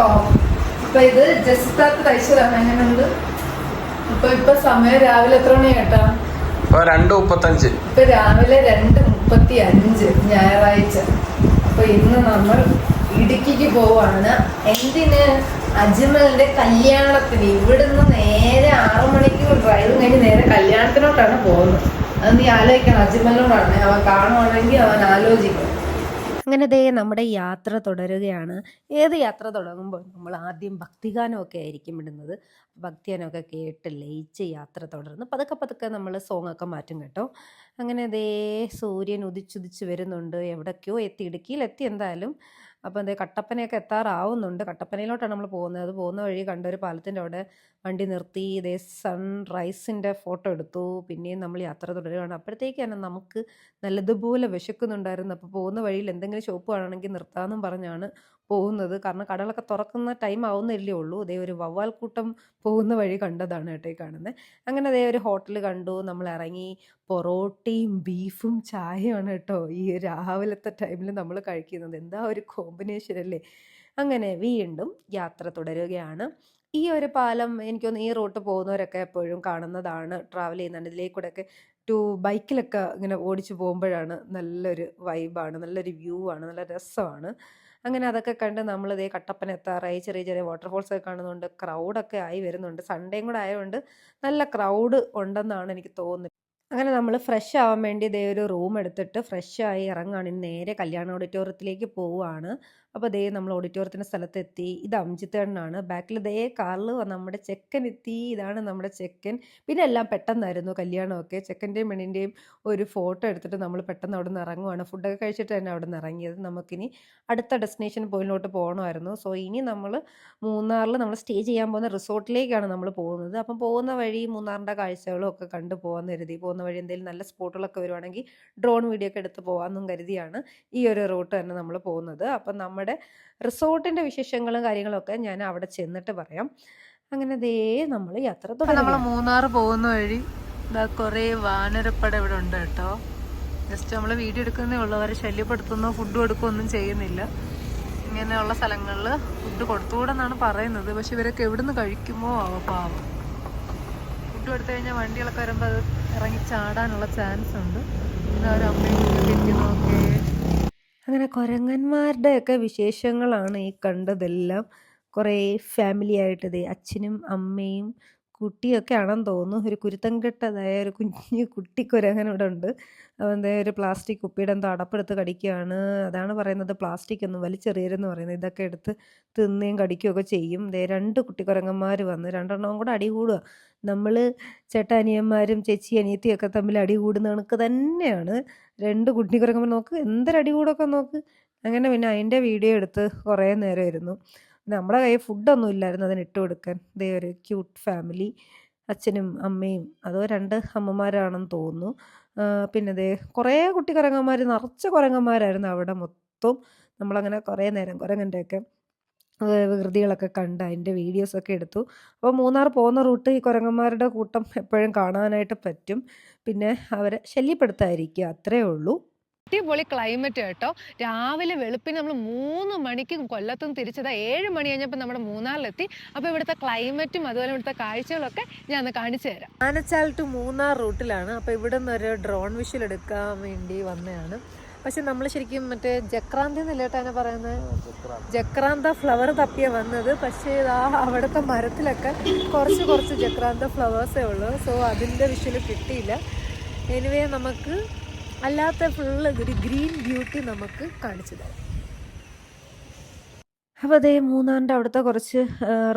Top ഇപ്പൊ ഇത് just തയ്ച്ചതാണ് എങ്ങനെയുണ്ട് ഇപ്പൊ ഇപ്പൊ സമയം രാവിലെ എത്ര മണി കേട്ടാ? ഇപ്പൊ രണ്ട് മുപ്പത്തഞ്ച്. ഇപ്പൊ രാവിലെ രണ്ട് മുപ്പത്തി അഞ്ച് ഞായറാഴ്ച. അപ്പൊ ഇന്ന് നമ്മൾ ഇടുക്കിക്ക് പോവാണ്. എന്തിന്? അജ്മലിന്റെ കല്യാണത്തിന്. ഇവിടുന്ന് നേരെ ആറു മണിക്ക് ഡ്രൈവ് കഴിഞ്ഞ് നേരെ കല്യാണത്തിനോട്ടാണ് പോകുന്നത്. അത് നീ ആലോചിക്കണം അജ്മലിനോടാണ്. അവൻ കാണുവാണെങ്കിൽ അവൻ ആലോചിക്കണം അങ്ങനെ ദേ നമ്മുടെ യാത്ര തുടരുകയാണ്. ഏത് യാത്ര തുടങ്ങുമ്പോൾ നമ്മൾ ആദ്യം ഭക്തിഗാനമൊക്കെ ആയിരിക്കും ഇടുന്നത്. ഭക്തിഗാനമൊക്കെ കേട്ട് ലയിച്ച് യാത്ര തുടർന്ന് പതുക്കെ പതുക്കെ നമ്മൾ സോങ്ങൊക്കെ മാറ്റും കേട്ടോ. അങ്ങനെ ദേ സൂര്യൻ ഉദിച്ചുദിച്ച് വരുന്നുണ്ട്. എവിടേക്കോ എത്തി ഇടുക്കിയിലെത്തി എന്തായാലും. അപ്പോൾ ദേ കട്ടപ്പനയൊക്കെ എത്താറാവുന്നുണ്ട്. കട്ടപ്പനയിലോട്ടാണ് നമ്മൾ പോകുന്നത്. അത് പോകുന്ന വഴി കണ്ട ഒരു പാലത്തിന്റെ അവിടെ വണ്ടി നിർത്തി ഇതേ സൺറൈസിന്റെ ഫോട്ടോ എടുത്തു. പിന്നെയും നമ്മൾ യാത്ര തുടരുകയാണ്. അപ്പോഴത്തേക്കാണ് നമുക്ക് നല്ലതുപോലെ വിശക്കുന്നുണ്ടായിരുന്നു. അപ്പോൾ പോകുന്ന വഴിയിൽ എന്തെങ്കിലും ഷോപ്പ് കാണണമെങ്കിൽ നിർത്താമെന്നും പറഞ്ഞാണ് പോകുന്നത്. കാരണം കടകളൊക്കെ തുറക്കുന്ന ടൈം ആവുന്നില്ലേ ഉള്ളൂ. അതേ ഒരു വവ്വാൽ കൂട്ടം പോകുന്ന വഴി കണ്ടതാണ് കേട്ടോ കാണുന്നത് അങ്ങനെ അതേ ഒരു ഹോട്ടൽ കണ്ടു. നമ്മൾ ഇറങ്ങി. പൊറോട്ടയും ബീഫും ചായയാണ് കേട്ടോ ഈ രാവിലത്തെ ടൈമിൽ നമ്മൾ കഴിക്കുന്നത്. എന്താ ഒരു കോമ്പിനേഷൻ അല്ലേ? അങ്ങനെ വീണ്ടും യാത്ര തുടരുകയാണ്. ഈ ഒരു പാലം എനിക്കൊന്ന് ഈ റൂട്ട് പോകുന്നവരൊക്കെ എപ്പോഴും കാണുന്നതാണ്. ട്രാവൽ ചെയ്യുന്നുണ്ട് ഇതിലേക്കൂടെയൊക്കെ ടു ബൈക്കിലൊക്കെ ഇങ്ങനെ ഓടിച്ചു പോകുമ്പോഴാണ് നല്ലൊരു വൈബാണ് നല്ലൊരു വ്യൂ ആണ്. നല്ല രസമാണ്. അങ്ങനെ അതൊക്കെ കണ്ട് നമ്മൾ ഇതേ കട്ടപ്പന എത്താറായി. ചെറിയ ചെറിയ വാട്ടർഫോൾസ് ഒക്കെ കാണുന്നുണ്ട്. ക്രൗഡൊക്കെ ആയി വരുന്നുണ്ട്. സൺഡേയും കൂടെ ആയതുകൊണ്ട് നല്ല ക്രൗഡ് ഉണ്ടെന്നാണ് എനിക്ക് തോന്നുന്നത്. അങ്ങനെ നമ്മൾ ഫ്രഷ് ആവാൻ വേണ്ടി ഇതേ ഒരു റൂം എടുത്തിട്ട് ഫ്രഷ് ആയി ഇറങ്ങുകയാണ് നേരെ കല്യാണ ഓഡിറ്റോറിയത്തിലേക്ക് പോവുകയാണ് അപ്പോൾ ദേ നമ്മൾ ഓഡിറ്റോറിയത്തിന്റെ സ്ഥലത്തെത്തി. ഇത് അഞ്ചിത്തേണ്ണാണ് ബാക്കിൽ ദേ കാറിൽ നമ്മുടെ ചെക്കൻ എത്തി. ഇതാണ് നമ്മുടെ ചെക്കൻ. പിന്നെ എല്ലാം പെട്ടെന്നായിരുന്നു കല്യാണമൊക്കെ. ചെക്കന്റെയും പെണ്ണിന്റെയും ഒരു ഫോട്ടോ എടുത്തിട്ട് നമ്മൾ പെട്ടെന്ന് അവിടെ നിന്ന് ഇറങ്ങുവാണ് ഫുഡൊക്കെ കഴിച്ചിട്ട് തന്നെ അവിടെ നിന്ന് ഇറങ്ങിയത് നമുക്കിനി അടുത്ത ഡെസ്റ്റിനേഷൻ പോയിന്റിലോട്ട് പോകണമായിരുന്നു സോ ഇനി നമ്മൾ മൂന്നാറിൽ നമ്മൾ സ്റ്റേ ചെയ്യാൻ പോകുന്ന റിസോർട്ടിലേക്കാണ് നമ്മൾ പോകുന്നത്. അപ്പം പോകുന്ന വഴി മൂന്നാറിന്റെ കാഴ്ചകളും ഒക്കെ കണ്ടു പോകാമെന്ന് കരുതി. പോകുന്ന വഴി എന്തെങ്കിലും നല്ല സ്പോട്ടുകളൊക്കെ വരുവാണെങ്കിൽ ഡ്രോൺ വീഡിയോ ഒക്കെ എടുത്ത് പോകാമെന്നും കരുതിയാണ് ഈ ഒരു റൂട്ട് തന്നെ നമ്മൾ പോകുന്നത്. അപ്പം നമ്മുടെ റിസോർട്ടിന്റെ വിശേഷങ്ങളും കാര്യങ്ങളൊക്കെ ഞാൻ അവിടെ ചെന്നിട്ട് പറയാം. അങ്ങനെ ദേ നമ്മൾ യാത്ര തുടങ്ങി നമ്മൾ മൂന്നാർ പോകുന്ന വഴി ഇതാ കുറേ വാനരപ്പട ഇവിടെ ഉണ്ട് കേട്ടോ. ജസ്റ്റ് നമ്മൾ വീഡിയോ എടുക്കുന്നേ ഉള്ളവരെ ശല്യപ്പെടുത്തുന്നോ ഫുഡ് കൊടുക്കുകയോ ഒന്നും ചെയ്യുന്നില്ല. ഇങ്ങനെയുള്ള സ്ഥലങ്ങളിൽ ഫുഡ് കൊടുത്തുകൂടെന്നാണ് പറയുന്നത്. പക്ഷെ ഇവരൊക്കെ എവിടുന്ന് കഴിക്കുമോ ആവോ പാവം. ഫുഡ് കൊടുത്തു കഴിഞ്ഞാൽ വണ്ടികളൊക്കെ വരുമ്പോൾ അത് ഇറങ്ങി ചാടാനുള്ള ചാൻസ് ഉണ്ട്. പിന്നെ അവർ അമ്മയും തെറ്റി നോക്കേ. അങ്ങനെ കുരങ്ങന്മാരുടെയൊക്കെ വിശേഷങ്ങളാണ് ഈ കണ്ടതെല്ലാം. കുറേ ഫാമിലി ആയിട്ട് അച്ഛനും അമ്മയും കുട്ടിയൊക്കെ ആണെന്ന് തോന്നുന്നു. ഒരു കുരുത്തം കെട്ടതായ ഒരു കുഞ്ഞു കുട്ടി കുരങ്ങൻ ഇവിടെ ഉണ്ട് അവന്റെ ഒരു പ്ലാസ്റ്റിക് കുപ്പിയുടെ എന്തോ അടപ്പെടുത്ത് കടിക്കുകയാണ്. അതാണ് പറയുന്നത് പ്ലാസ്റ്റിക് ഒന്നും വലിച്ചെറിയരുതെന്ന് പറയുന്നത്. ഇതൊക്കെ എടുത്ത് തിന്നുകയും കടിക്കുകയൊക്കെ ചെയ്യും. ദേ രണ്ട് കുട്ടി കുരങ്ങന്മാർ വന്ന് രണ്ടെണ്ണവും കൂടെ അടി കൂടുക. നമ്മൾ ചേട്ടാനിയന്മാരും ചേച്ചി അനിയത്തിയൊക്കെ തമ്മിൽ അടി കൂടുന്ന കണക്ക് തന്നെയാണ്. രണ്ട് കുട്ടി കുരങ്ങന്മാർ നോക്ക് എന്തൊരടി കൂടൊക്കെ നോക്ക്. അങ്ങനെ പിന്നെ അതിന്റെ വീഡിയോ എടുത്ത് കുറേ നേരം ഇരുന്നു നമ്മുടെ കയ്യിൽ ഫുഡൊന്നും ഇല്ലായിരുന്നു അതിന് ഇട്ട് കൊടുക്കാൻ. ഇതേ ഒരു ക്യൂട്ട് ഫാമിലി അച്ഛനും അമ്മയും അതോ രണ്ട് അമ്മമാരാണെന്ന് തോന്നുന്നു. പിന്നെ ദേ കുറേ കുട്ടി കുരങ്ങന്മാർ നിറച്ച കുരങ്ങന്മാരായിരുന്നു അവിടെ മൊത്തം. നമ്മളങ്ങനെ കുറേ നേരം കുരങ്ങന്റെയൊക്കെ വികൃതികളൊക്കെ കണ്ട് അതിന്റെ വീഡിയോസൊക്കെ എടുത്തു. അപ്പോൾ മൂന്നാർ പോകുന്ന റൂട്ട് ഈ കുരങ്ങന്മാരുടെ കൂട്ടം എപ്പോഴും കാണാനായിട്ട് പറ്റും. പിന്നെ അവരെ ശല്യപ്പെടുത്താതിരിക്കുക അത്രേ ഉള്ളൂ. അടിപൊളി ക്ലൈമറ്റ് കേട്ടോ. രാവിലെ വെളുപ്പിന് നമ്മൾ മൂന്ന് മണിക്ക് കൊല്ലത്തും തിരിച്ചത്. ഏഴ് മണി കഴിഞ്ഞപ്പോൾ നമ്മുടെ മൂന്നാറിലെത്തി. അപ്പോൾ ഇവിടുത്തെ ക്ലൈമറ്റും അതുപോലെ ഇവിടുത്തെ കാഴ്ചകളൊക്കെ ഞാൻ ഒന്ന് കാണിച്ചു തരാം. ആനച്ചാൽ ടു മൂന്നാർ റൂട്ടിലാണ്. അപ്പോൾ ഇവിടെ നിന്ന് ഒരു ഡ്രോൺ വിഷൽ എടുക്കാൻ വേണ്ടി വന്നതാണ്. പക്ഷെ നമ്മൾ ശരിക്കും മറ്റേ ജക്രാന്തി എന്നല്ലേട്ടാണ് പറയുന്നത്. ജക്രാന്ത. ഫ്ലവർ തപ്പിയ വന്നത്. പക്ഷേ ആ അവിടുത്തെ മരത്തിലൊക്കെ കുറച്ച് കുറച്ച് ജക്രാന്ത ഫ്ലവേഴ്സേ ഉള്ളൂ. സോ അതിന്റെ വിഷയിൽ കിട്ടിയില്ല. എനിവേ നമുക്ക് അല്ലാത്ത ഫുള്ള് ഒരു ഗ്രീൻ ബ്യൂട്ടി നമുക്ക് കാണിച്ചു തരാം. അപ്പോൾ അതേ മൂന്നാറിന്റെ അവിടുത്തെ കുറച്ച്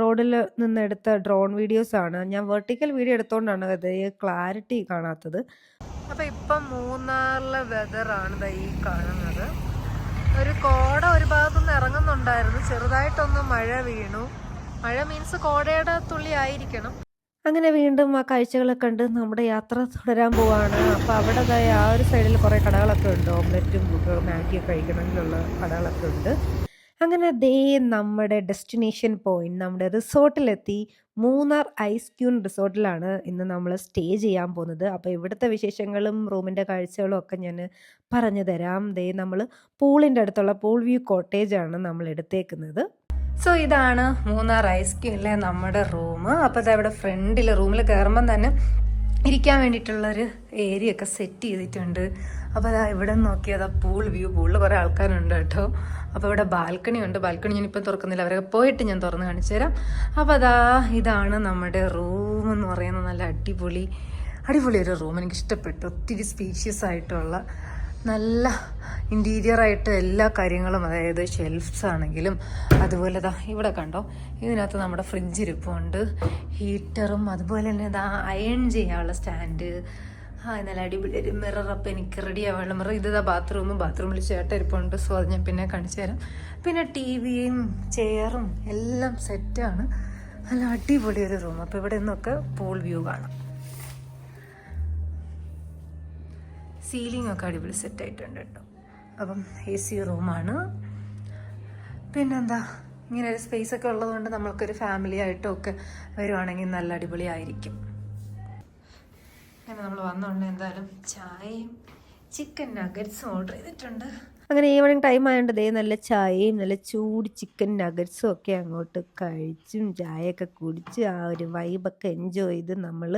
റോഡിൽ നിന്ന് എടുത്ത ഡ്രോൺ വീഡിയോസാണ് ഞാൻ വെർട്ടിക്കൽ വീഡിയോ എടുത്തുകൊണ്ടാണ് അത് ക്ലാരിറ്റി കാണാത്തത്. അപ്പോൾ ഇപ്പം മൂന്നാറിലെ വെതറാണ് ഈ കാണുന്നത്. ഒരു കോട ഒരു ഭാഗത്തുനിന്ന് ഇറങ്ങുന്നുണ്ടായിരുന്നു. ചെറുതായിട്ടൊന്ന് മഴ വീണു. മഴ മീൻസ് കോടയുടെ തുള്ളി ആയിരിക്കണം. അങ്ങനെ വീണ്ടും ആ കാഴ്ചകളെ കണ്ട് നമ്മുടെ യാത്ര തുടരാൻ പോവാണ്. അപ്പോൾ അവിടെ ആ ഒരു സൈഡിൽ കുറേ കടകളൊക്കെ ഉണ്ട്. ഓംലെറ്റും മാഗിയൊക്കെ കഴിക്കണമെങ്കിലുള്ള കടകളൊക്കെ ഉണ്ട്. അങ്ങനെ ദേ നമ്മുടെ ഡെസ്റ്റിനേഷൻ പോയിന്റ് നമ്മുടെ റിസോർട്ടിലെത്തി. മൂന്നാർ ഐസ് ക്യൂൺ റിസോർട്ടിലാണ് ഇന്ന് നമ്മൾ സ്റ്റേ ചെയ്യാൻ പോകുന്നത്. അപ്പോൾ ഇവിടുത്തെ വിശേഷങ്ങളും റൂമിന്റെ കാഴ്ചകളും ഒക്കെ ഞാൻ പറഞ്ഞു തരാം. ദേ നമ്മൾ പൂളിന്റെ അടുത്തുള്ള പൂൾ വ്യൂ കോട്ടേജാണ് നമ്മൾ എടുത്തേക്കുന്നത്. സോ ഇതാണ് മൂന്നാർ ഐസ് ക്യൂണിലെ നമ്മുടെ റൂം. അപ്പോൾ അവിടെ ഫ്രണ്ടിൽ റൂമിൽ കയറുമ്പം തന്നെ ഇരിക്കാൻ വേണ്ടിയിട്ടുള്ളൊരു ഏരിയ ഒക്കെ സെറ്റ് ചെയ്തിട്ടുണ്ട്. അപ്പോൾ അതാ ഇവിടെ നോക്കിയതാ പൂൾ വ്യൂ. പൂളിൽ കുറേ ആൾക്കാരുണ്ട് കേട്ടോ. അപ്പോൾ ഇവിടെ ബാൽക്കണി ഉണ്ട്. ബാൽക്കണി ഞാൻ ഇപ്പം തുറക്കുന്നില്ല. അവരൊക്കെ പോയിട്ട് ഞാൻ തുറന്ന് കാണിച്ചു തരാം. അപ്പോൾ അതാ ഇതാണ് നമ്മുടെ റൂം എന്ന് പറയുന്നത് നല്ല അടിപൊളി അടിപൊളി ഒരു റൂം. എനിക്ക് ഇഷ്ടപ്പെട്ടു. ഒത്തിരി സ്പീഷ്യസ് ആയിട്ടുള്ള നല്ല ഇന്റീരിയർ ആയിട്ട് എല്ലാ കാര്യങ്ങളും അതായത് ഷെൽഫ്സ് ആണെങ്കിലും അതുപോലെ ഇതാ ഇവിടെ കണ്ടോ ഇതിനകത്ത് നമ്മുടെ ഫ്രിഡ്ജ് ഇരിപ്പുണ്ട്. ഹീറ്ററും അതുപോലെ തന്നെ ഇതാ അയൺ ചെയ്യാനുള്ള സ്റ്റാൻഡ് ആ നല്ല അടിപൊളി ഒരു മിറർ അപ്പം എനിക്ക് റെഡി ആവാനുള്ള മിറർ ഇത് ബാത്റൂം ബാത്റൂമിൽ ചേട്ട ഇരിപ്പുണ്ട്. സോ അത് ഞാൻ പിന്നെ കാണിച്ചു തരാം. പിന്നെ ടി വിയും ചെയറും എല്ലാം സെറ്റാണ് നല്ല അടിപൊളി ഒരു റൂം അപ്പോൾ ഇവിടെ നിന്നൊക്കെ പൂൾ വ്യൂ കാണാം. സീലിംഗ് ഒക്കെ അടിപൊളി സെറ്റായിട്ടുണ്ട് കേട്ടോ. അപ്പം എ സി റൂമാണ് പിന്നെന്താ? ഇങ്ങനെ ഒരു സ്പേസ് ഒക്കെ ഉള്ളതുകൊണ്ട് നമ്മൾക്കൊരു ഫാമിലി ആയിട്ടൊക്കെ വരുവാണെങ്കിൽ നല്ല അടിപൊളിയായിരിക്കും. അങ്ങനെ നമ്മൾ വന്നോണ്ട് എന്തായാലും ചായയും ചിക്കൻ നഗറ്റ്സും ഓർഡർ ചെയ്തിട്ടുണ്ട്. അങ്ങനെ ഈവനിങ് ടൈം ആയതുകൊണ്ട് ദേ നല്ല ചായയും നല്ല ചൂട് ചിക്കൻ നഗറ്റ്സും ഒക്കെ അങ്ങോട്ട് കഴിച്ചും ചായയൊക്കെ കുടിച്ച് ആ ഒരു വൈബൊക്കെ എൻജോയ് ചെയ്ത് നമ്മൾ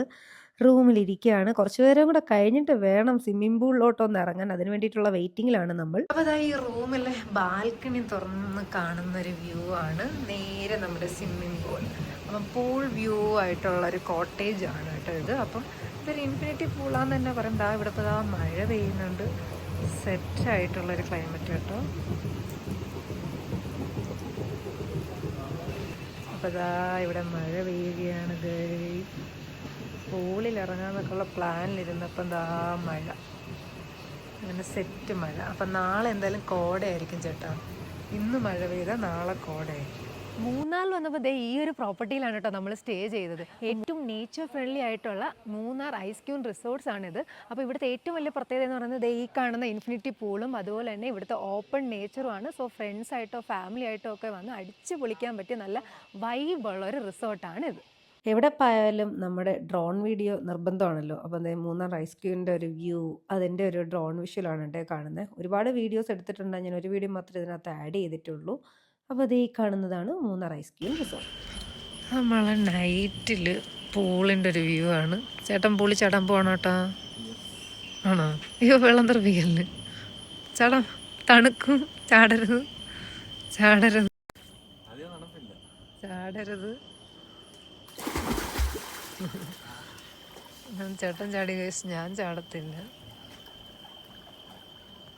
റൂമിലിരിക്കുകയാണ്. കുറച്ച് നേരം കൂടെ കഴിഞ്ഞിട്ട് വേണം സ്വിമ്മിംഗ് പൂളിലോട്ടൊന്ന് ഇറങ്ങാൻ. അതിന് വേണ്ടിയിട്ടുള്ള വെയിറ്റിങ്ങിലാണ് നമ്മൾ. അപ്പോൾ അതാ ഈ റൂമിലെ ബാൽക്കണി തുറന്ന് കാണുന്ന ഒരു വ്യൂ ആണ്. നേരെ നമ്മുടെ സ്വിമ്മിംഗ് പൂൾ അപ്പം പൂൾ വ്യൂ ആയിട്ടുള്ള ഒരു കോട്ടേജ് ആണ് കേട്ടോ ഇത്. അപ്പം ഇതൊരു ഇൻഫിനിറ്റി പൂളാന്ന് തന്നെ പറയും. ദാ ഇവിടെ ഇപ്പോൾ ദാ മഴ പെയ്യുന്നുണ്ട്. സെറ്റ് ആയിട്ടുള്ള ഒരു ക്ലൈമറ്റ് കേട്ടോ അപ്പോൾ ഇവിടെ മഴ പെയ്യുകയാണ് ഗൈ പൂളിൽ ഇറങ്ങാന്നൊക്കെയുള്ള പ്ലാനിലിരുന്നപ്പം ദാ മഴ. അങ്ങനെ സെറ്റ് മഴ. അപ്പം നാളെ എന്തായാലും കോടയായിരിക്കും ചേട്ടാ. ഇന്ന് മഴ പെയ്താൽ നാളെ കോടയായിരിക്കും. മൂന്നാറിൽ വന്നപ്പോൾ ദേ ഈ ഒരു പ്രോപ്പർട്ടിയിലാണ് കേട്ടോ നമ്മൾ സ്റ്റേ ചെയ്തത്. ഏറ്റവും നേച്ചർ ഫ്രണ്ട്ലി ആയിട്ടുള്ള മൂന്നാർ ഐസ് ക്യൂൺ റിസോർട്ട്സ് ആണിത്. അപ്പോൾ ഇവിടുത്തെ ഏറ്റവും വലിയ പ്രത്യേകത എന്ന് പറയുന്നത് ദേ ഈ കാണുന്ന ഇൻഫിനിറ്റി പൂളും അതുപോലെ തന്നെ ഇവിടുത്തെ ഓപ്പൺ നേച്ചറുമാണ് സോ ഫ്രണ്ട്സ് ആയിട്ടോ ഫാമിലി ആയിട്ടോ ഒക്കെ വന്ന് അടിച്ച് പൊളിക്കാൻ പറ്റിയ നല്ല വൈബുള്ള ഒരു റിസോർട്ടാണ് ഇത് എവിടെ പോയാലും നമ്മുടെ ഡ്രോൺ വീഡിയോ നിർബന്ധമാണല്ലോ. അപ്പോൾ അതേ മൂന്നാർ ഐസ് ക്യൂവിന്റെ ഒരു വ്യൂ അതിന്റെ ഒരു ഡ്രോൺ വിഷ്വലാണ് എന്റെ കാണുന്നത് ഒരുപാട് വീഡിയോസ് എടുത്തിട്ടുണ്ട്. ഞാൻ ഒരു വീഡിയോ മാത്രമേ ഇതിനകത്ത് ആഡ് ചെയ്തിട്ടുള്ളൂ. അപ്പോൾ അതേ കാണുന്നതാണ് മൂന്നാർ ഐസ്ക്യൂൻ റിസോർട്ട് നമ്മളെ നൈറ്റിൽ പൂളിന്റെ ഒരു വ്യൂ ആണ്. ചേട്ടൻ പൂളി ചേട്ടൻ പോകണം കേട്ടോ ആണോ? അയ്യോ വെള്ളം തെറിപ്പിക്കല്ലേ? ചേട്ടൻ തണുക്കും ചാടരുത്. ചാടരുത്. ചാടരുത്. ചേട്ടൻ ചാടി കഴിച്ച് ഞാൻ ചാടത്തില്ല.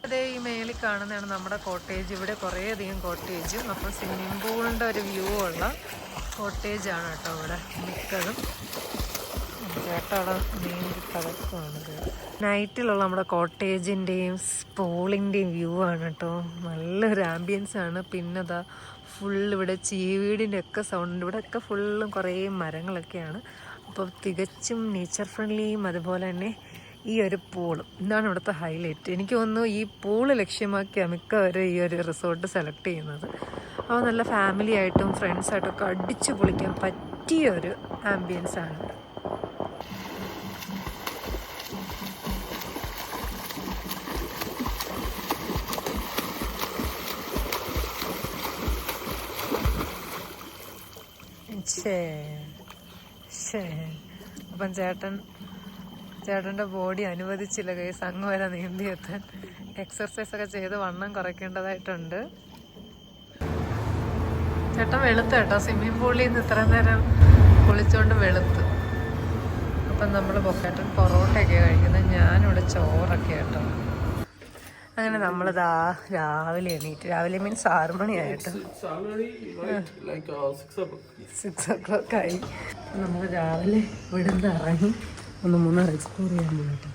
അതെ ഈ മേളിൽ കാണുന്നതാണ് നമ്മുടെ കോട്ടേജ്. ഇവിടെ കുറേ അധികം കോട്ടേജും. അപ്പം സ്വിമ്മിംഗ് പൂളിന്റെ ഒരു വ്യൂ ഉള്ള കോട്ടേജ് ആണ് കേട്ടോ ഇവിടെ മിക്കതും. ചേട്ടവിടെ നീന്തി കിടക്കുവാണിത് നൈറ്റിലുള്ള നമ്മുടെ കോട്ടേജിന്റെയും പൂളിന്റെയും വ്യൂ ആണ് കേട്ടോ. നല്ലൊരു ആംബിയൻസ് ആണ്. പിന്നെ അതാ ഫുൾ ഇവിടെ ചീവീടിന്റെ ഒക്കെ സൗണ്ട് ഇവിടെ ഒക്കെ ഫുള്ളും കുറേ മരങ്ങളൊക്കെയാണ്. അപ്പോൾ തികച്ചും നേച്ചർ ഫ്രണ്ട്ലിയും അതുപോലെ തന്നെ ഈ ഒരു പൂൾ. ഇതാണ് ഇവിടുത്തെ ഹൈലൈറ്റ് എനിക്ക് തോന്നുന്നു ഈ പൂൾ ലക്ഷ്യമാക്കിയാണ് മിക്കവരും ഈ ഒരു റിസോർട്ട് സെലക്ട് ചെയ്യുന്നത്. അപ്പോൾ നല്ല ഫാമിലി ആയിട്ടും ഫ്രണ്ട്സായിട്ടും ഒക്കെ അടിച്ചു പൊളിക്കാൻ പറ്റിയ ഒരു ആംബിയൻസ് ആണ് അപ്പം ചേട്ടൻ ചേട്ടന്റെ ബോഡി അനുവദിച്ചില്ല കേസ് അങ്ങ് വരെ നീന്തിയെത്താൻ എക്സർസൈസ് ഒക്കെ ചെയ്ത് വണ്ണം കുറയ്ക്കേണ്ടതായിട്ടുണ്ട്. ചേട്ടൻ വെളുത്ത് കേട്ടോ. സ്വിമ്മിംഗ് പൂളിൽ നിന്ന് ഇത്ര നേരം കുളിച്ചോണ്ട് വെളുത്ത്. അപ്പം നമ്മൾ പൊക്കേട്ടൻ പൊറോട്ടയൊക്കെ കഴിക്കുന്നത് ഞാനിവിടെ ചോറൊക്കെ കേട്ടോ. അങ്ങനെ നമ്മളിതാ രാവിലെ എണീറ്റ്. രാവിലെ മീൻസ് ആറ് മണിയായിട്ട്. സിക്സ് ഓ ക്ലോക്ക് ആയി. നമ്മൾ രാവിലെ ഇവിടുന്ന് ഇറങ്ങി. ഒന്ന് മൂന്നാർ എക്സ്പ്ലോർ ചെയ്യാൻ പോയിട്ട്.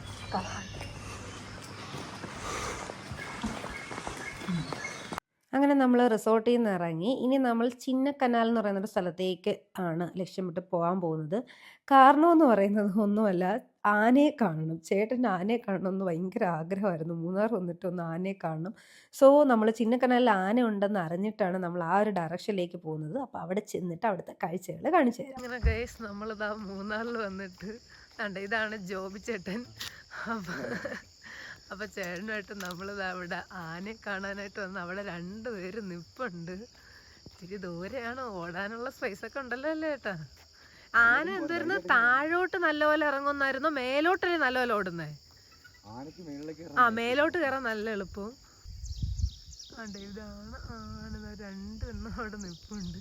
അങ്ങനെ നമ്മൾ റിസോർട്ടിൽ നിന്ന് ഇറങ്ങി. ഇനി നമ്മൾ ചിന്നക്കനാൽ എന്ന് പറയുന്ന ഒരു സ്ഥലത്തേക്ക് ആണ് ലക്ഷ്യമിട്ട് പോകാൻ പോകുന്നത്. കാരണം എന്ന് പറയുന്നത് ഒന്നുമല്ല ആനയെ കാണണം. ചേട്ടൻ ആനയെ കാണണം എന്ന് ഭയങ്കര ആഗ്രഹമായിരുന്നു. മൂന്നാർ വന്നിട്ട് ഒന്ന് ആനയെ കാണണം. സോ നമ്മൾ ചിന്നക്കനാലിൽ ആന ഉണ്ടെന്ന് അറിഞ്ഞിട്ടാണ് നമ്മൾ ആ ഒരു ഡയറക്ഷനിലേക്ക് പോകുന്നത്. അപ്പോൾ അവിടെ ചെന്നിട്ട് അവിടുത്തെ കാഴ്ചകൾ കാണിച്ചു തരാം. അങ്ങനെ ഗൈസ് നമ്മളിതാ മൂന്നാറിൽ വന്നിട്ട് കണ്ട ഇതാണ് ജോബി ചേട്ടൻ. അപ്പം അപ്പം ചേട്ടനുമായിട്ട് നമ്മളിത് അവിടെ ആനയെ കാണാനായിട്ട് വന്ന് അവിടെ രണ്ടുപേര് നിപ്പുണ്ട്. ഇത്തിരി ദൂരെയാണ് ഓടാനുള്ള സ്പേസ് ഒക്കെ ഉണ്ടല്ലോ അല്ലേ ഏട്ടാ? ആന എന്തായിരുന്നു താഴോട്ട് നല്ലപോലെ ഇറങ്ങുന്നായിരുന്നു? മേലോട്ടല്ലേ നല്ലപോലെ ഓടുന്നേ? ആ മേലോട്ട് കയറാൻ നല്ല എളുപ്പം. അതെ ഇതാണ് ആന. രണ്ടു രണ്ടെണ്ണം അവിടെ നിൽപ്പുണ്ട്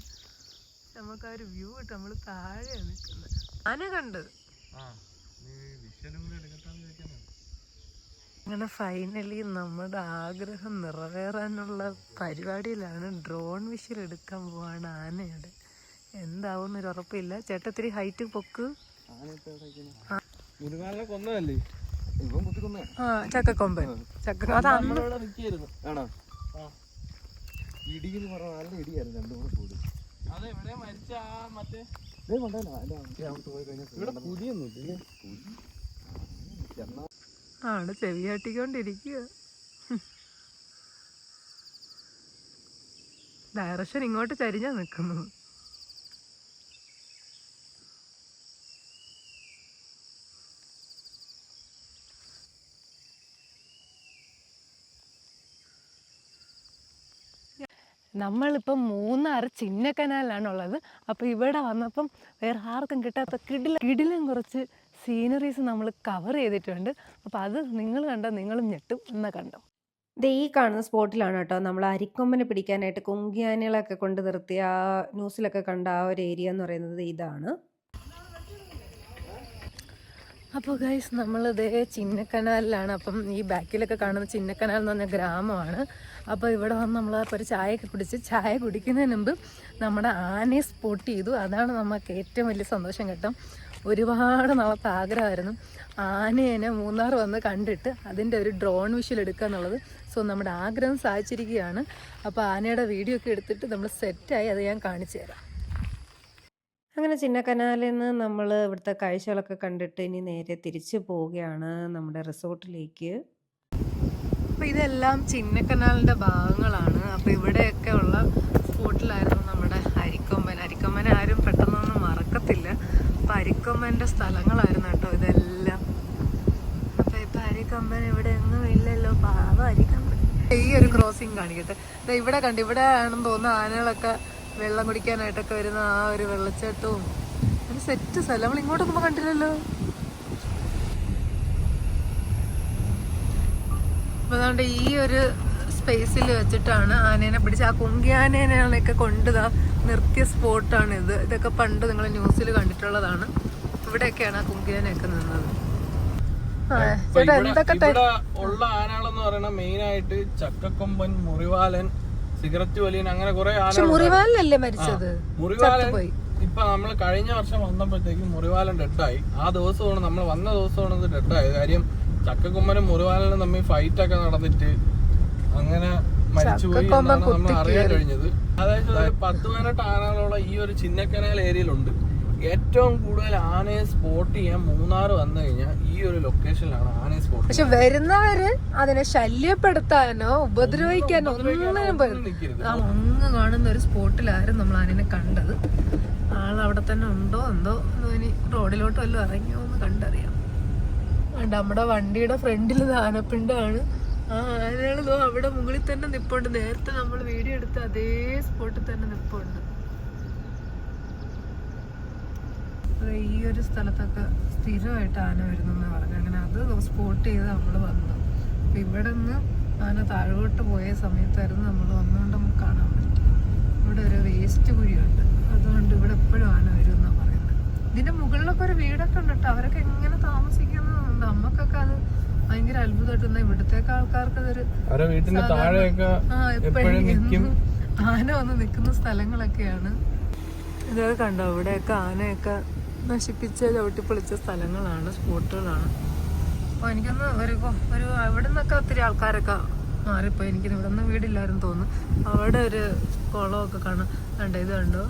നമുക്ക് ആ ഒരു വ്യൂ കിട്ടും നമ്മൾ താഴെയാണ് നിൽക്കുന്നത് ആന കണ്ട്? അങ്ങനെ ഫൈനലി നമ്മുടെ ആഗ്രഹം നിറവേറാനുള്ള പരിപാടിയിലാണ് ഡ്രോൺ വിഷൽ എടുക്കാൻ പോവാണ് ആനയുടെ. എന്താവും ഒരു ഉറപ്പില്ല ചേട്ടത്തിരി ഹൈറ്റ് പൊക്ക്. ആ. ചക്കക്കൊമ്പൻ. ചക്ക അത് ഇടിയെന്ന് പറഞ്ഞാൽ നല്ല ഇടിയായിരുന്നു. രണ്ടു മൂന്ന് കൂടി. അതെ ഇവിടെ മരിച്ച ആ മറ്റേ ആണ് ചെവിയാട്ടിക്കൊണ്ടിരിക്കുക ഡയറക്ഷൻ ഇങ്ങോട്ട് ചരിഞ്ഞാ നിൽക്കുന്നത് നമ്മളിപ്പം മൂന്നാർ ചിന്നക്കനാലിലാണുള്ളത്. അപ്പോൾ ഇവിടെ വന്നപ്പം വേറെ ആർക്കും കിട്ടാത്ത കിടില കിടിലും കുറച്ച് സീനറീസ് നമ്മൾ കവർ ചെയ്തിട്ടുണ്ട്. അപ്പോൾ അത് നിങ്ങൾ കണ്ടോ നിങ്ങളും ഞെട്ടും എന്ന കണ്ടോ. ഇത് ഈ കാണുന്ന സ്പോട്ടിലാണ് കേട്ടോ നമ്മൾ അരിക്കൊമ്പനെ പിടിക്കാനായിട്ട് കുങ്കിയാനികളൊക്കെ കൊണ്ട് നിർത്തിയ ആ ന്യൂസിലൊക്കെ കണ്ട ആ ഒരു ഏരിയ എന്ന് പറയുന്നത് ഇതാണ്. അപ്പോൾ ഗൈസ് നമ്മൾ ഇതേ ചിന്നക്കനാലിലാണ്. അപ്പം ഈ ബാക്കിലൊക്കെ കാണുന്ന ചിന്നക്കനാൽ എന്ന് പറഞ്ഞ ഗ്രാമമാണ്. അപ്പോൾ ഇവിടെ വന്ന് നമ്മൾ അപ്പോൾ ഒരു ചായയൊക്കെ കുടിച്ച് ചായ കുടിക്കുന്നതിന് മുമ്പ് നമ്മുടെ ആനയെ സ്പോട്ട് ചെയ്തു. അതാണ് നമുക്ക് ഏറ്റവും വലിയ സന്തോഷം കേട്ടോ. ഒരുപാട് നാളത്തെ ആഗ്രഹമായിരുന്നു. ആനേനെ മൂന്നാർ വന്ന് കണ്ടിട്ട് അതിന്റെ ഒരു ഡ്രോൺ വിഷ്വൽ എടുക്കുക എന്നുള്ളത്. സോ നമ്മുടെ ആഗ്രഹം സാധിച്ചിരിക്കുകയാണ്. അപ്പോൾ ആനയുടെ വീഡിയോ ഒക്കെ എടുത്തിട്ട് നമ്മൾ സെറ്റായി അത് ഞാൻ കാണിച്ചു തരാം. അങ്ങനെ ചിന്നക്കനാലിൽ നിന്ന് നമ്മൾ ഇവിടുത്തെ കാഴ്ചകളൊക്കെ കണ്ടിട്ട് ഇനി നേരെ തിരിച്ചു പോവുകയാണ് നമ്മുടെ റിസോർട്ടിലേക്ക് അപ്പൊ ഇതെല്ലാം ചിന്നക്കനാലിന്റെ ഭാഗങ്ങളാണ്. അപ്പൊ ഇവിടെയൊക്കെ ഉള്ള സ്പോട്ടിലായിരുന്നു നമ്മുടെ അരിക്കൊമ്പൻ. അരിക്കൊമ്പനെ ആരും പെട്ടെന്നൊന്നും മറക്കത്തില്ല. അപ്പൊ അരിക്കൊമ്പന്റെ സ്ഥലങ്ങളായിരുന്നു കേട്ടോ ഇതെല്ലാം. അപ്പൊ ഇപ്പൊ അരിക്കൊമ്പൻ ഇവിടെ ഒന്നും ഇല്ലല്ലോ. പാവം അരിക്കൊമ്പൻ. ഈ ഒരു ക്രോസിങ് കാണിക്കട്ടെ. ഇവിടെ കണ്ട് ഇവിടെ ആണെന്ന് തോന്നുന്നു ആനകളൊക്കെ വെള്ളം കുടിക്കാനായിട്ടൊക്കെ വരുന്ന ആ ഒരു വെള്ളച്ചാട്ടവും. ഒരു സെറ്റ് സ്ഥലം. നമ്മൾ ഇങ്ങോട്ടൊന്നും കണ്ടില്ലല്ലോ. അപ്പൊ അതുകൊണ്ട് ഈ ഒരു സ്പേസിൽ വെച്ചിട്ടാണ് ആനേനെ പിടിച്ച് ആ കുങ്കിയാനേനെയൊക്കെ കൊണ്ട് നിർത്തിയ സ്പോട്ടാണ് ഇത്. ഇതൊക്കെ പണ്ട് നിങ്ങൾ ന്യൂസിൽ കണ്ടിട്ടുള്ളതാണ്. ഇവിടെയൊക്കെയാണ് ആ കുങ്കിയാനയൊക്കെ നിന്നത്. ഉള്ള ആനകളെന്ന് പറയുന്നത് മെയിൻ ആയിട്ട് ചക്കക്കൊമ്പൻ മുറിവാലൻ സിഗരറ്റ് വലിയൻ അങ്ങനെ കുറെ മുറിവാലിനല്ലേ മരിച്ചത്? മുറിവാലൻ. ഇപ്പൊ നമ്മൾ കഴിഞ്ഞ വർഷം വന്നപ്പോഴത്തേക്കും മുറിവാലൻ ഡെഡായി ആ ദിവസമാണ് നമ്മൾ വന്ന ദിവസമാണ് ഇത് ഡെഡായത് കാര്യം ചക്കക്കൊമ്പനും മുറിവാലനും തമ്മിൽ ഫൈറ്റ് ഒക്കെ നടന്നിട്ട് അങ്ങനെ മരിച്ചുപോയി എന്നാണ് നമ്മൾ അറിയാൻ കഴിഞ്ഞത്. അതായത് ഒരു പത്ത് പതിനെട്ട് ആനകളോളം ഈ ഒരു ചിന്നക്കനാൽ ഏരിയയിലുണ്ട്. ഏറ്റവും കൂടുതൽ ആനയെ സ്പോട്ട് ചെയ്യാൻ മൂന്നാർ വന്നു കഴിഞ്ഞാൽ ഈ ഒരു ലൊക്കേഷനിലാണ് ആനയെ സ്പോട്ട് പക്ഷെ വരുന്നവര് അതിനെ ശല്യപ്പെടുത്താനോ ഉപദ്രവിക്കാനോ ഒന്നും അങ്ങ് കാണുന്ന ഒരു സ്പോട്ടിലായിരുന്നു നമ്മൾ ആനനെ കണ്ടത്. ആൾ അവിടെ തന്നെ ഉണ്ടോ എന്തോ ഇനി റോഡിലോട്ട് വല്ലതും ഇറങ്ങിയോ എന്ന് കണ്ടറിയാം. നമ്മുടെ വണ്ടിയുടെ ഫ്രണ്ടിൽ ആനപ്പിണ്ടാണ് ആ ഇതോ അവിടെ മുകളിൽ തന്നെ നിപ്പുണ്ട്. നേരത്തെ നമ്മൾ വീഡിയോ എടുത്ത അതേ സ്പോട്ടിൽ തന്നെ നിപ്പുണ്ട്. ഈ ഒരു സ്ഥലത്തൊക്കെ സ്ഥിരമായിട്ട് ആന വരുന്നെന്ന് പറഞ്ഞു അങ്ങനെ അത് സ്പോട്ട് ചെയ്ത് നമ്മൾ വന്നു. അപ്പൊ ഇവിടെ നിന്ന് ആന താഴോട്ട് പോയ സമയത്തായിരുന്നു നമ്മൾ വന്നുകൊണ്ട് നമുക്ക് കാണാൻ പറ്റും ഇവിടെ ഒരു വേസ്റ്റ് കുഴിയുണ്ട്. അതുകൊണ്ട് ഇവിടെ എപ്പോഴും ആന വരും പറയുന്നത്. ഇതിന്റെ മുകളിലൊക്കെ ഒരു വീടൊക്കെ ഉണ്ട് കേട്ടോ. അവരൊക്കെ എങ്ങനെ താമസിക്കുന്നുണ്ട് നമ്മക്കൊക്കെ അത് ഭയങ്കര അത്ഭുതമായിട്ട് ഇവിടുത്തേക്ക് ആൾക്കാർക്ക് അതൊരു വീട്ടിന്റെ താഴെയൊക്കെ എപ്പോഴും ആന വന്ന് നിൽക്കുന്ന സ്ഥലങ്ങളൊക്കെയാണ്. ഇതൊക്കെ കണ്ടോ? ഇവിടെയൊക്കെ ആനയൊക്കെ നശിപ്പിച്ച ചവിട്ടിപ്പൊളിച്ച സ്ഥലങ്ങളാണ് സ്പോട്ടുകളാണ്. അപ്പോൾ എനിക്കൊന്ന് ഒരു ഒരു അവിടെ നിന്നൊക്കെ ഒത്തിരി ആൾക്കാരൊക്കെ മാറിപ്പോയി. എനിക്ക് ഇവിടെ നിന്ന് വീടില്ലായിരുന്നു തോന്നുന്നു. അവിടെ ഒരു കുളമൊക്കെ കാണാം. കണ്ടോ? ഇത് കണ്ടോ?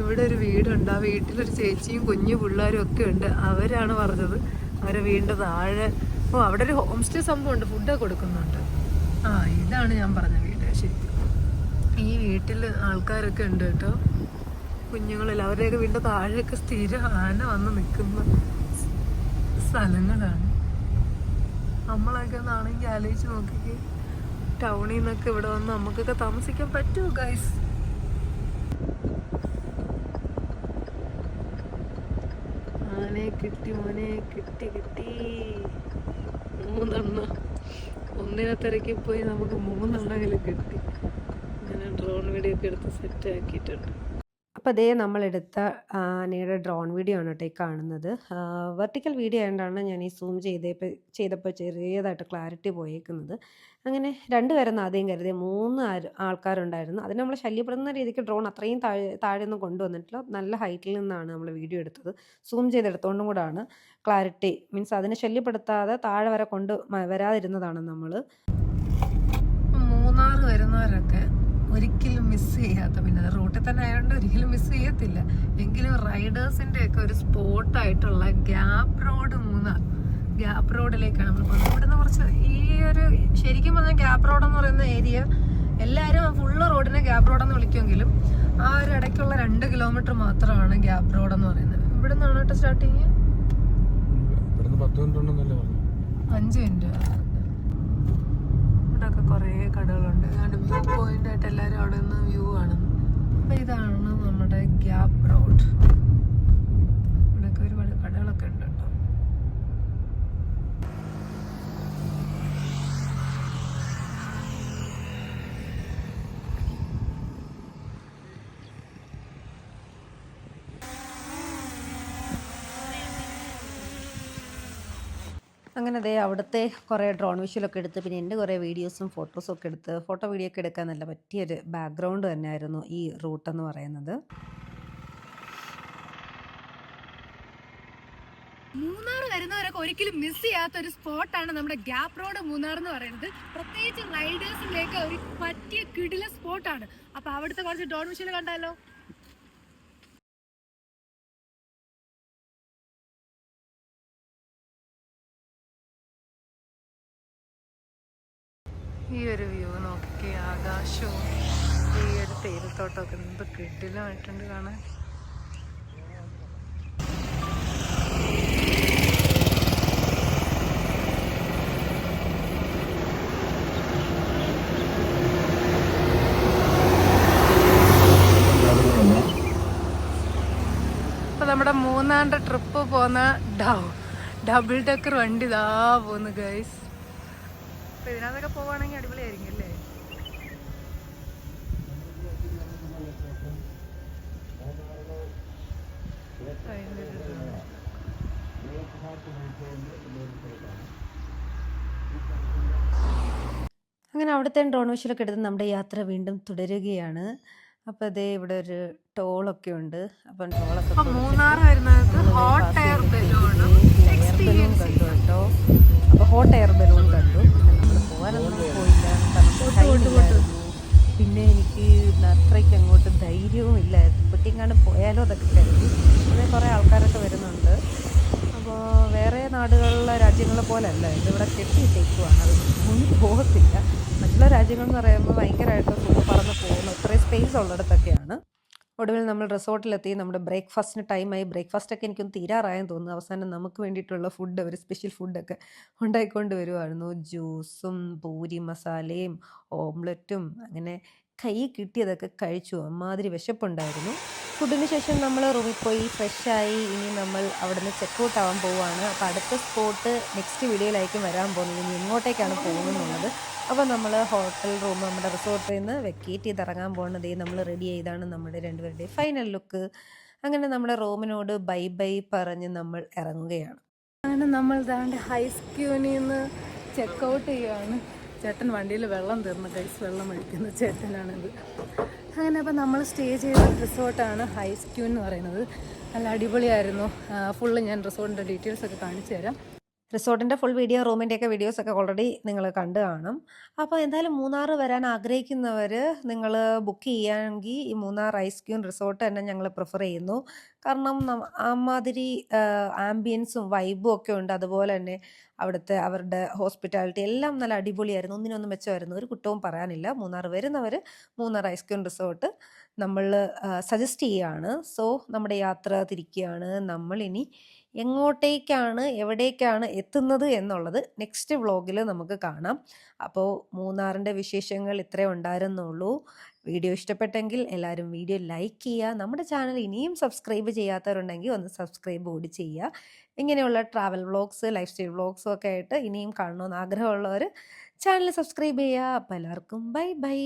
ഇവിടെ ഒരു വീടുണ്ട്. ആ വീട്ടിലൊരു ചേച്ചിയും കുഞ്ഞു പിള്ളേരും ഒക്കെ ഉണ്ട്. അവരാണ് പറഞ്ഞത്. അവരെ വീണ്ടും താഴെ. ഓ അവിടെ ഒരു ഹോം സ്റ്റേ സംഭവമുണ്ട്. ഫുഡൊക്കെ കൊടുക്കുന്നുണ്ട്. ആ ഇതാണ് ഞാൻ പറഞ്ഞ വീട്. ശരി. ഈ വീട്ടിൽ ആൾക്കാരൊക്കെ ഉണ്ട് കേട്ടോ. കുഞ്ഞുങ്ങളിൽ അവരെയൊക്കെ വീണ്ടും താഴെയൊക്കെ സ്ഥിരം ആന വന്ന് നിൽക്കുന്ന സ്ഥലങ്ങളാണ്. നമ്മളൊക്കെ ഒന്നാണെങ്കിൽ ആലോചിച്ച് നോക്കി ടൗണിൽ നിന്നൊക്കെ ഇവിടെ വന്ന് നമുക്കൊക്കെ താമസിക്കാൻ പറ്റുമോ ഗൈസ് കിട്ടി മോനെ കിട്ടി കിട്ടി. മൂന്നെണ്ണം. ഒന്നിനെ തിരക്കി പോയി നമുക്ക് മൂന്നെണ്ണമെങ്കിലും കിട്ടി. അങ്ങനെ ഡ്രോൺ വീഡിയോ ഒക്കെ എടുത്ത് സെറ്റ് ആക്കിയിട്ടുണ്ട്. അപ്പോൾ അതേ നമ്മളെടുത്ത ആനയുടെ ഡ്രോൺ വീഡിയോ ആണ് കേട്ടോ ഈ കാണുന്നത്. വെർട്ടിക്കൽ വീഡിയോ ആയതുകൊണ്ടാണ് ഞാൻ ഈ സൂം ചെയ്തപ്പോൾ ചെയ്തപ്പോൾ ചെറിയതായിട്ട് ക്ലാരിറ്റി പോയേക്കുന്നത്. അങ്ങനെ രണ്ടുപേരെന്ന് ആദ്യം കരുതി മൂന്ന് ആൾക്കാരുണ്ടായിരുന്നു. അതിന് നമ്മൾ ശല്യപ്പെടുന്ന രീതിക്ക് ഡ്രോൺ അത്രയും താഴെ താഴെയൊന്നും കൊണ്ടുവന്നിട്ടില്ല. നല്ല ഹൈറ്റിൽ നിന്നാണ് നമ്മൾ വീഡിയോ എടുത്തത്. സൂം ചെയ്തെടുത്തോണ്ടും കൂടാണ് ക്ലാരിറ്റി മീൻസ് അതിനെ ശല്യപ്പെടുത്താതെ താഴെ വരെ കൊണ്ട് വരാതിരുന്നതാണ് നമ്മൾ മൂന്നാറ് വരുന്നവരൊക്കെ ഒരിക്കലും മിസ് ചെയ്യാത്ത പിന്നെ റൂട്ടിൽ തന്നെ ആയതുകൊണ്ട് ഒരിക്കലും മിസ് ചെയ്യത്തില്ല. എങ്കിലും റൈഡേഴ്സിന്റെ ഒക്കെ ഒരു സ്പോട്ടായിട്ടുള്ള ഗ്യാപ്പ് റോഡ് മൂന്നാർ ഗ്യാപ്പ് റോഡിലേക്കാണ് നമ്മൾ പോകുന്നത് ഇവിടുന്ന് കുറച്ച് ഈ ഒരു ശരിക്കും പറഞ്ഞാൽ ഗ്യാപ്പ് റോഡ് എന്ന് പറയുന്ന ഏരിയ എല്ലാവരും ഫുള്ള് റോഡിനെ ഗ്യാപ്പ് റോഡെന്ന് വിളിക്കുമെങ്കിലും ആ ഒരു ഇടയ്ക്കുള്ള രണ്ട് കിലോമീറ്റർ മാത്രമാണ് ഗ്യാപ്പ് റോഡ് എന്ന് പറയുന്നത്. ഇവിടെ നിന്നാണ് കേട്ടോ സ്റ്റാർട്ടിങ് അഞ്ച് മിനിറ്റ് ഇവിടെയൊക്കെ കുറേ കടകളുണ്ട്. അതുകൊണ്ട് വ്യൂ പോയിന്റ് ആയിട്ട് എല്ലാവരും അവിടെ നിന്ന് വ്യൂ കാണുന്നു. അപ്പോൾ ഇതാണ് നമ്മുടെ ഗ്യാപ് റോഡ് അങ്ങനെ അതേ അവിടുത്തെ കുറേ ഡ്രോൺ വിഷ്വലൊക്കെ എടുത്ത് പിന്നെ എന്റെ കുറേ വീഡിയോസും ഫോട്ടോസും ഒക്കെ എടുത്ത് ഫോട്ടോ വീഡിയോ ഒക്കെ എടുക്കാൻ നല്ല പറ്റിയൊരു ബാക്ക്ഗ്രൗണ്ട് തന്നെയായിരുന്നു ഈ റൂട്ടെന്ന് പറയുന്നത്. മൂന്നാർ വരുന്നവരൊക്കെ ഒരിക്കലും മിസ് ചെയ്യാത്ത ഒരു സ്പോട്ടാണ് നമ്മുടെ ഗ്യാപ്പ് റോഡ് മൂന്നാർ എന്ന് പറയുന്നത്. പ്രത്യേകിച്ച് റൈഡേഴ്സിലേക്ക് ഒരു പറ്റിയ കിടില സ്പോട്ടാണ് അപ്പൊ അവിടുത്തെ കുറച്ച് ഡോൺ വിഷയം കണ്ടാലോ? ഈ ഒരു വ്യൂ നോക്കി ആകാശവും ഈ ഒരു തേയിലത്തോട്ടമൊക്കെ എന്ത് കിടിലമായിട്ടുണ്ട് കാണാൻ. നമ്മുടെ മൂന്നാണ്ട് ട്രിപ്പ് പോകുന്ന ഡബിൾ ഡെക്കർ വണ്ടി ഇതാ പോന്ന് ഗൈസ് അപ്പൊ ഇതിനകത്തൊക്കെ പോവാണെങ്കിൽ അടിപൊളിയായിരിക്കും അല്ലേ. അങ്ങനെ അവിടുത്തെ ഡ്രോൺ വിഷ്വലൊക്കെ എടുത്ത് നമ്മുടെ യാത്ര വീണ്ടും തുടരുകയാണ്. അപ്പോൾ അതേ ഇവിടെ ഒരു ടോളൊക്കെ ഉണ്ട്. അപ്പം ടോളൊക്കെ മൂന്നാർ വരുന്നത് ഹോട്ട് എയർ ബലൂൺ കണ്ടു കേട്ടോ. അപ്പോൾ ഹോട്ട് എയർ ബലൂൺ കണ്ടു. പിന്നെ പോയില്ല. എനിക്ക് അത്രയ്ക്ക് അങ്ങോട്ട് ധൈര്യവും ഇല്ലായിരുന്നു കുട്ടിങ്ങാണ്ട് പോയാലോ അതൊക്കെ കരുതി. ഇവിടെ കുറേ ആൾക്കാരൊക്കെ വരുന്നുണ്ട്. അപ്പോൾ വേറെ നാടുകളിലെ രാജ്യങ്ങളെ പോലല്ല ഇതിവിടെ കെട്ടിയിട്ടേക്കുവാണ് അത് മുന്നിൽ പോകത്തില്ല. മറ്റുള്ള രാജ്യങ്ങൾ എന്ന് പറയുമ്പോൾ ഭയങ്കരമായിട്ട് പറന്ന് പോകുന്നു. ഇത്രയും സ്പേസ് ഉള്ളിടത്തൊക്കെയാണ്. ഒടുവിൽ നമ്മൾ റിസോർട്ടിലെത്തി. നമ്മുടെ ബ്രേക്ക്ഫാസ്റ്റിന് ടൈമായി. ബ്രേക്ക്ഫാസ്റ്റൊക്കെ എനിക്കൊന്ന് തീരാറായെന്ന് തോന്നുന്നു. അവസാനം നമുക്ക് വേണ്ടിയിട്ടുള്ള ഫുഡ് ഒരു സ്പെഷ്യൽ ഫുഡൊക്കെ ഉണ്ടായിക്കൊണ്ട് വരുമായിരുന്നു ജ്യൂസും പൂരി മസാലയും ഓംലറ്റും അങ്ങനെ കൈ കിട്ടിയതൊക്കെ കഴിച്ചു. അമ്മാതിരി വിശപ്പുണ്ടായിരുന്നു. ഫുഡിന് ശേഷം നമ്മൾ റൂമിൽ പോയി ഫ്രഷായി ഇനി നമ്മൾ അവിടുന്ന് ചെക്ക് ഔട്ട് ആവാൻ പോവുകയാണ് അപ്പോൾ അടുത്ത സ്പോട്ട് നെക്സ്റ്റ് വീഡിയോയിലായിരിക്കും വരാൻ പോകുന്നത്. ഇനി എങ്ങോട്ടേക്കാണ് പോകുന്നത് അപ്പോൾ നമ്മൾ ഹോട്ടൽ റൂം നമ്മുടെ റിസോർട്ടിൽ നിന്ന് വെക്കേറ്റ് ചെയ്ത് ഇറങ്ങാൻ പോകുന്നത് നമ്മൾ റെഡി ചെയ്താണ് നമ്മുടെ രണ്ടുപേരുടെയും ഫൈനൽ ലുക്ക്. അങ്ങനെ നമ്മുടെ റൂമിനോട് ബൈ ബൈ പറഞ്ഞ് നമ്മൾ ഇറങ്ങുകയാണ്. അങ്ങനെ നമ്മൾ ദാണ്ട് ഹൈസ്ക്യൂനിൽ നിന്ന് ചെക്കൗട്ട് ചെയ്യുകയാണ് ചേട്ടൻ വണ്ടിയിൽ വെള്ളം തീർന്നു. കൈസ് വെള്ളം ഒഴിക്കുന്ന. ചേട്ടനാണിത്. അങ്ങനെ അപ്പോൾ നമ്മൾ സ്റ്റേ ചെയ്ത റിസോർട്ടാണ് ഹൈസ്ക്യൂ എന്ന് പറയുന്നത്. നല്ല അടിപൊളിയായിരുന്നു. ഫുള്ള് ഞാൻ റിസോർട്ടിന്റെ ഡീറ്റെയിൽസ് ഒക്കെ കാണിച്ചു തരാം. റിസോർട്ടിന്റെ ഫുൾ വീഡിയോ റൂമിന്റെയൊക്കെ വീഡിയോസൊക്കെ ഓൾറെഡി നിങ്ങൾ കണ്ടു കാണും. അപ്പോൾ എന്തായാലും മൂന്നാർ വരാൻ ആഗ്രഹിക്കുന്നവർ നിങ്ങൾ ബുക്ക് ചെയ്യുകയാണെങ്കിൽ ഈ മൂന്നാർ ഐസ് ഐസ്ക്യൂൺ റിസോർട്ട് തന്നെ ഞങ്ങൾ പ്രിഫർ ചെയ്യുന്നു. കാരണം അമ്മാതിരി ആംബിയൻസും വൈബും ഒക്കെ ഉണ്ട്. അതുപോലെ തന്നെ അവിടുത്തെ അവരുടെ ഹോസ്പിറ്റാലിറ്റി എല്ലാം നല്ല അടിപൊളിയായിരുന്നു. ഒന്നിനൊന്നും മെച്ചമായിരുന്നു. ഒരു കുറ്റവും പറയാനില്ല. മൂന്നാർ വരുന്നവർ മൂന്നാർ ഐസ് ഐസ്ക്യൂൺ റിസോർട്ട് നമ്മൾ സജസ്റ്റ് ചെയ്യുകയാണ് സോ നമ്മുടെ യാത്ര തിരിക്കുകയാണ്. നമ്മളിനി എങ്ങോട്ടേക്കാണ് എവിടേക്കാണ് എത്തുന്നത് എന്നുള്ളത് നെക്സ്റ്റ് വ്ളോഗിൽ നമുക്ക് കാണാം. അപ്പോൾ മൂന്നാറിന്റെ വിശേഷങ്ങൾ ഇത്രേ ഉണ്ടായിരുന്നുള്ളൂ. വീഡിയോ ഇഷ്ടപ്പെട്ടെങ്കിൽ എല്ലാവരും വീഡിയോ ലൈക്ക് ചെയ്യുക. നമ്മുടെ ചാനൽ ഇനിയും സബ്സ്ക്രൈബ് ചെയ്യാത്തവരുണ്ടെങ്കിൽ ഒന്ന് സബ്സ്ക്രൈബ് കൂടി ചെയ്യുക. ഇങ്ങനെയുള്ള ട്രാവൽ വ്ളോഗ്സ് ലൈഫ് സ്റ്റൈൽ വ്ളോഗ്സും ഒക്കെ ആയിട്ട് ഇനിയും കാണണമെന്ന് ആഗ്രഹമുള്ളവർ ചാനൽ സബ്സ്ക്രൈബ് ചെയ്യുക. അപ്പോൾ എല്ലാവർക്കും ബൈ ബൈ